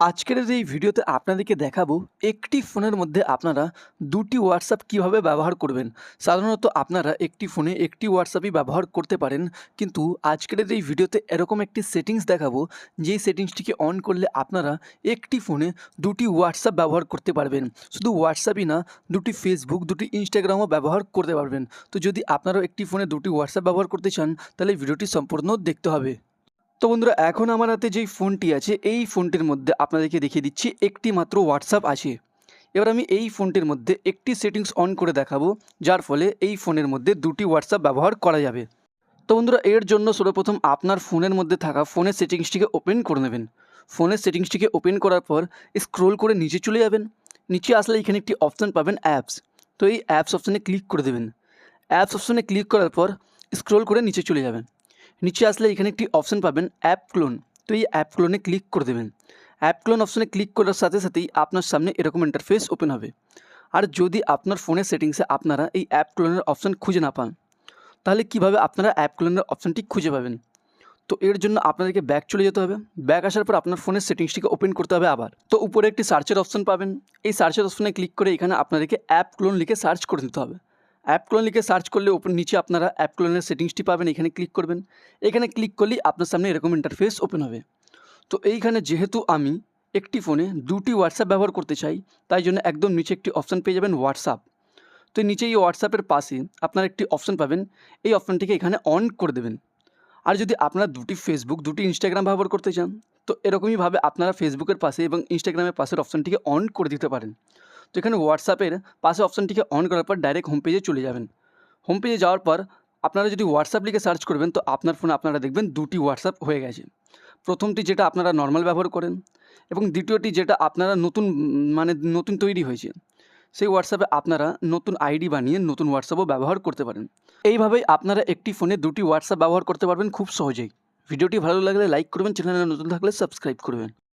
আজকের এই ভিডিওতে আপনাদেরকে দেখাবো একটি ফোনের মধ্যে আপনারা দুটি হোয়াটসঅ্যাপ কীভাবে ব্যবহার করবেন। সাধারণত আপনারা একটি ফোনে একটি হোয়াটসঅ্যাপই ব্যবহার করতে পারেন, কিন্তু আজকের এই ভিডিওতে এরকম একটি সেটিংস দেখাবো, যেই সেটিংসটিকে অন করলে আপনারা একটি ফোনে দুটি হোয়াটসঅ্যাপ ব্যবহার করতে পারবেন। শুধু হোয়াটসঅ্যাপই না, দুটি ফেসবুক দুটি ইনস্টাগ্রামও ব্যবহার করতে পারবেন। তো যদি আপনারাও একটি ফোনে দুটি হোয়াটসঅ্যাপ ব্যবহার করতে চান, তাহলে ভিডিওটি সম্পূর্ণ দেখতে হবে। তো বন্ধুরা, এখন আমার হাতে যেই ফোনটি আছে, এই ফোনটির মধ্যে আপনাদেরকে দেখিয়ে দিচ্ছি একটি মাত্র হোয়াটসঅ্যাপ আছে। এবার আমি এই ফোনটির মধ্যে একটি সেটিংস অন করে দেখাবো, যার ফলে এই ফোনের মধ্যে দুটি হোয়াটসঅ্যাপ ব্যবহার করা যাবে। তো বন্ধুরা, এর জন্য সর্বপ্রথম আপনার ফোনের মধ্যে থাকা ফোনের সেটিংসটিকে ওপেন করে নেবেন। ফোনের সেটিংসটিকে ওপেন করার পর স্ক্রোল করে নিচে চলে যাবেন। নিচে আসলে এখানে একটি অপশান পাবেন অ্যাপস। তো এই অ্যাপস অপশানে ক্লিক করে দেবেন। অ্যাপস অপশানে ক্লিক করার পর স্ক্রোল করে নিচে চলে যাবেন। নিচে আসলে এখানে একটি অপশান পাবেন অ্যাপ ক্লোন তো এই অ্যাপ ক্লোনে ক্লিক করে দেবেন। অ্যাপ ক্লোন অপশানে ক্লিক করার সাথে সাথেই আপনার সামনে এরকম ইন্টারফেস ওপেন হবে। আর যদি আপনার ফোনের সেটিংসে আপনারা এই অ্যাপ ক্লোনের অপশান খুঁজে না পান, তাহলে কীভাবে আপনারা অ্যাপ ক্লোনের অপশানটি খুঁজে পাবেন? তো এর জন্য আপনাদেরকে ব্যাক চলে যেতে হবে। ব্যাক আসার পর আপনার ফোনের সেটিংসটিকে ওপেন করতে হবে আবার। তো উপরে একটি সার্চের অপশান পাবেন। এই সার্চের অপশানে ক্লিক করে এখানে আপনাদেরকে অ্যাপ ক্লোন লিখে সার্চ করে দিতে হবে। অ্যাপ ক্লোন লিখে সার্চ করলে ওপর নিচে আপনারা অ্যাপ ক্লোনের সেটিংসটি পাবেন, এখানে ক্লিক করবেন। এখানে ক্লিক করলেই আপনার সামনে এরকম ইন্টারফেস ওপেন হবে। তো এইখানে যেহেতু আমি একটি ফোনে দুটি হোয়াটসঅ্যাপ ব্যবহার করতে চাই, তাই জন্য একদম নিচে একটি অপশান পেয়ে যাবেন হোয়াটসঅ্যাপ তো নিচে এই হোয়াটসঅ্যাপের পাশে আপনারা একটি অপশান পাবেন, এই অপশানটিকে এখানে অন করে দেবেন। আর যদি আপনারা দুটি ফেসবুক দুটি ইনস্টাগ্রাম ব্যবহার করতে চান, তো এরকমইভাবে আপনারা ফেসবুকের পাশে এবং ইনস্টাগ্রামের পাশের অপশানটিকে অন করে দিতে পারেন। তো এখানে হোয়াটসঅ্যাপের পাশে অপশানটিকে অন করার পর ডাইরেক্ট হোম পেজে চলে যাবেন। হোম পেজে যাওয়ার পর আপনারা যদি হোয়াটসঅ্যাপ লিখে সার্চ করবেন, তো আপনার ফোনে আপনারা দেখবেন দুটি হোয়াটসঅ্যাপ হয়ে গেছে। প্রথমটি যেটা আপনারা নর্মাল ব্যবহার করেন এবং দ্বিতীয়টি যেটা আপনারা নতুন মানে নতুন তৈরি হয়েছে। সেই হোয়াটসঅ্যাপে আপনারা নতুন আইডি বানিয়ে নতুন হোয়াটসঅ্যাপও ব্যবহার করতে পারেন। এইভাবেই আপনারা একটি ফোনে দুটি হোয়াটসঅ্যাপ ব্যবহার করতে পারবেন খুব সহজেই। ভিডিওটি ভালো লাগলে লাইক করবেন, চ্যানেলে নতুন থাকলে সাবস্ক্রাইব করবেন।